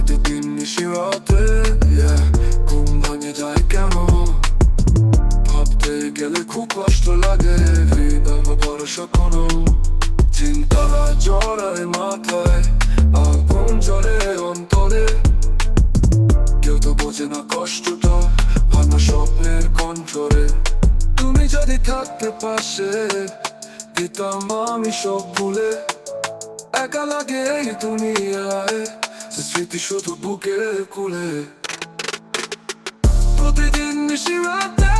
প্রতিদিন নিশিরাতে yeah, ঘুম ভাঙে যায় কেন ভাবতে গেলে খুব কষ্ট লাগে হৃদয় ভরসা কোনো চিন্তারা জড়ায় মাথায় আগুন জ্বলে অন্তরে কেউ তো বোঝে না কষ্টটা ভাঙা স্বপ্নের কণ্ঠরে তুমি যদি থাকতে পাশে দিতাম আমি সব ভুলে একা লাগে এই দুনিয়ায় Засвітиш у буки кули Протидін не ширата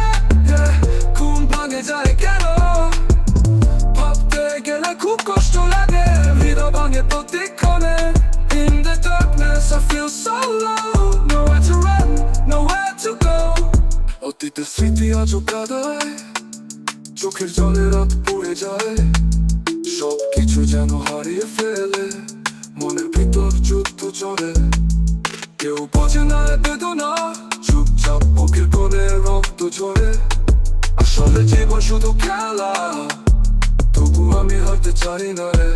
Kumpanie zalegano Popte gele kółko szczulanie Widowanie potykone In the darkness I feel so low. Nowhere to run, nowhere to go. Oti te sviti a čukadaj Čukir žali rat pujeđaj Šopki čuđeno harije fele. চলে কেউ বোঝে না বেদনা চুপচাপ বুকের কোণে রক্ত ঝরে আসলে জীবন শুধু খেলা তবু আমি হারতে চাই না রে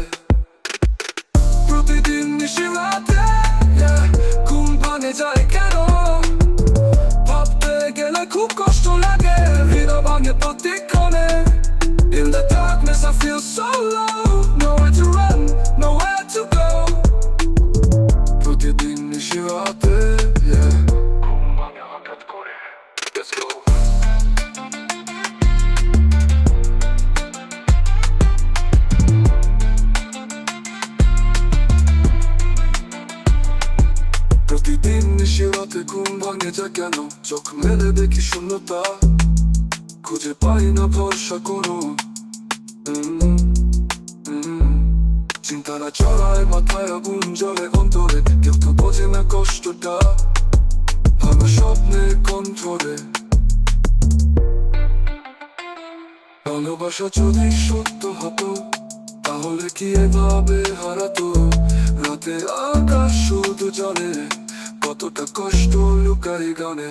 নিশিরাতে ঘুম ভাঙে যায় কেন চোখ মেলে দেখি শূন্যতা খুঁজে পাই না ভরসা কোনো। চিন্তারা চড়ায় মাথায় আগুন জলে অন্তরে কেউ তো বোঝে না কষ্টটা ভাঙা স্বপ্নের কণ্ঠরে ভালোবাসা যদি সত্য হতো তাহলে কি এভাবে হারাতো কতটা কষ্ট লুকাই গানে।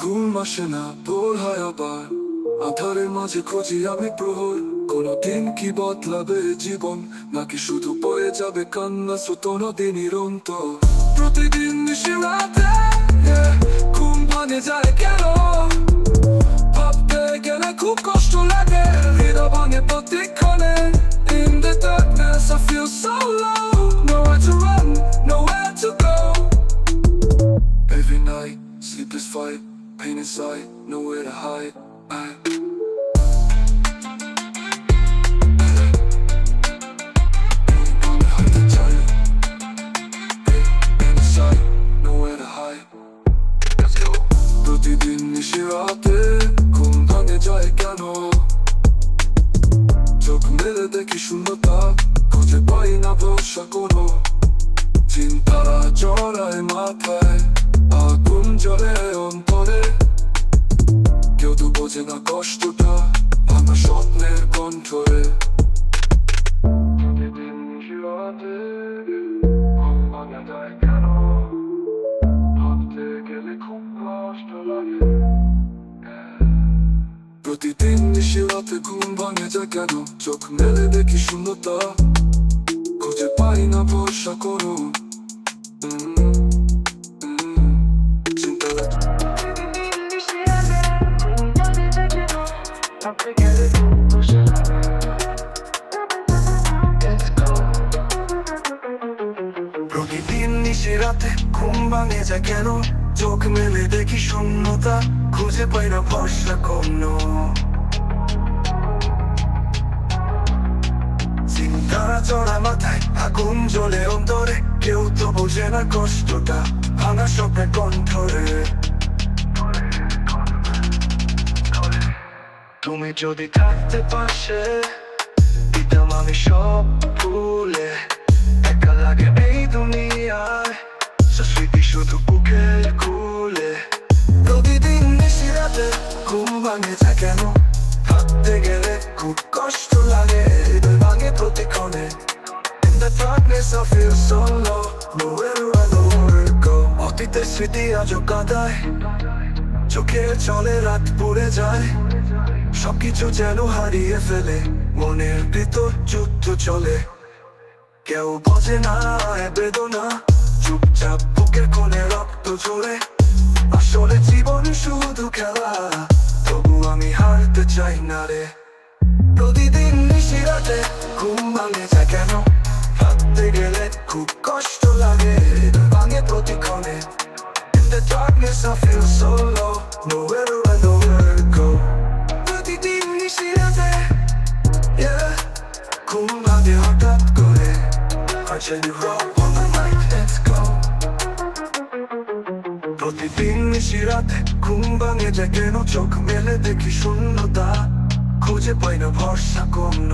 ঘুম আসে না ভোর হয় মাঝে খুঁজি আমি প্রহর। কোনদিন কি বদলাবে জীবন? নাকি শুধু বয়ে যাবে কান্না সুতো নদী নিরন্তর প্রতিদিন নিশিরাতে yeah, ঘুম ভাঙে যায় কেন? ভাবতে গেলে খুব কষ্ট লাগে। হৃদয় ভাঙে প্রতিক্ষণে। সুন্দরতা শূন্যতা খুঁজে পাই না ভরসা কোনো চিন্তারা জড়ায় মাথায় আগুন জ্বলে অন্তরে কেউ তো বোঝে না কষ্টটা ভাঙা স্বপ্নের কণ্ঠরে দেখি শূন্যতা খুঁজে পাই না ভরসা উম, প্রতিদিন নিশে রাতে ঘুম ভাঙে যায় কেন চোখ মেলে দেখি শূন্যতা খুঁজে পাই না ভরসা কোনো আগুন জ্বলে অন্তরে কেউ তো বোঝে না কষ্টটা, ভাঙা স্বপ্নের কণ্ঠরে। তুমি যদি থাকতে পাশে, দিতাম আমি সব ভুলে। একা লাগে এই দুনিয়ায় স্মৃতি শুধু বুকের কুলে। প্রতিদিন নিশি রাতে ঘুম ভাঙে যায় কেন? থাকতে গেলে খুব স্মৃতি আজও কাঁদায়। চোখে চলে, রাত পড়ে যায়। সবকিছু যেন হারিয়ে ফেলে। মনের ভিতর যুদ্ধ চলে। কেউ বজে না বেদনা। চুপচাপ বুকের কোণে রক্ত ঝরে। আসলে জীবন শুধু খেলা। তবু আমি হারতে চাই না রে। প্রতিদিন নিশিরাতে ঘুম ভাঙে যায় কেন? ভাবতে গেলে খুব কষ্ট লাগে। ভাঙে প্রতিক্ষণ guess I feel so low Nowhere to run, nowhere to go প্রতিদিন নিশিরাতে Yeah ঘুম ভাবে হঠাৎ করে I change the road on the night, let's go প্রতিদিন নিশিরাতে ঘুম ভাঙে যে কেন চোখ মেলে দেখি শূন্যতা খুঁজে পাই না ভরসা কমন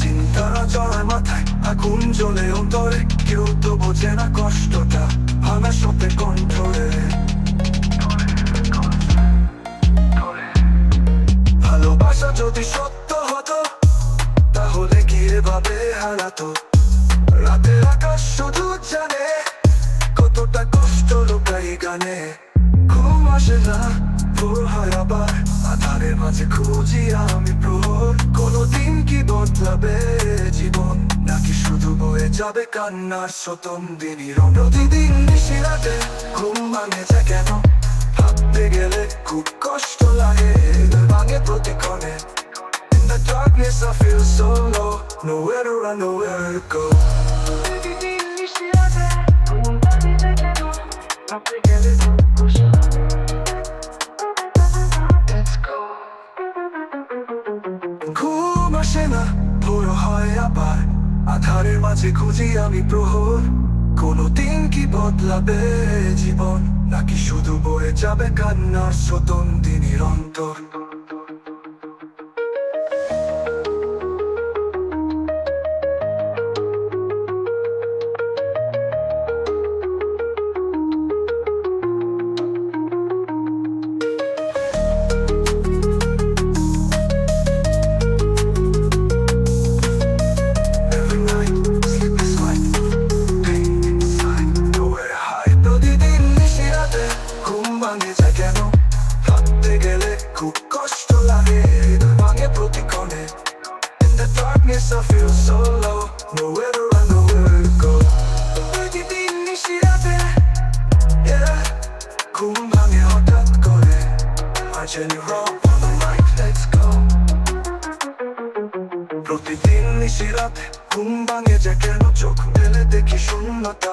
চিন্তারা চড়ায় মাথায় আগুন জ্বলে অন্তরে, কেউ তো বোঝে না কষ্টটা। ভাঙা শব্দে কণ্ঠরে। ভালোবাসা যদি সত্য হতো, তাহলে কি এভাবে হারাতো? রাতের আকাশ শুধু জানে, কতটা কষ্ট লোকাই গানে। ঘুম আসে না। ভোর হয় আবার আধারের মাঝে খুঁজি আমি প্রহর। কোনদিন কি বদলাবে জীবন? নাকি শুধু বয়ে যাবে কান্নার শতম দিনই? প্রতিদিন নিশি রাতে ঘুম ভাঙে যায় কেন? ভাবতে গেলে খুব কষ্ট লাগে। ভাঙে প্রতিক্ষণে। In the darkness I feel so low. Nowhere to run, nowhere to go. ঘুম মাঝে খুঁজি আমি প্রহর। কোনদিন কি বদলাবে জীবন? নাকি শুধু বয়ে যাবে কান্নার শতন দিনের অন্তর? ভাঙে যায় কেন? ভাবতে গেলে খুব কষ্ট লাগে, হৃদয় ভাঙে প্রতিক্ষণে। In the darkness I feel so low, nowhere to run, nowhere to go. প্রতিদিন নিশি রাতে, yeah, ঘুম ভাঙে হঠাৎ করে। আর জানি wrong on the mic, let's go. প্রতিদিন নিশি রাতে ঘুম ভাঙে যায় কেন চোখ মেলে দেখি শূন্যতা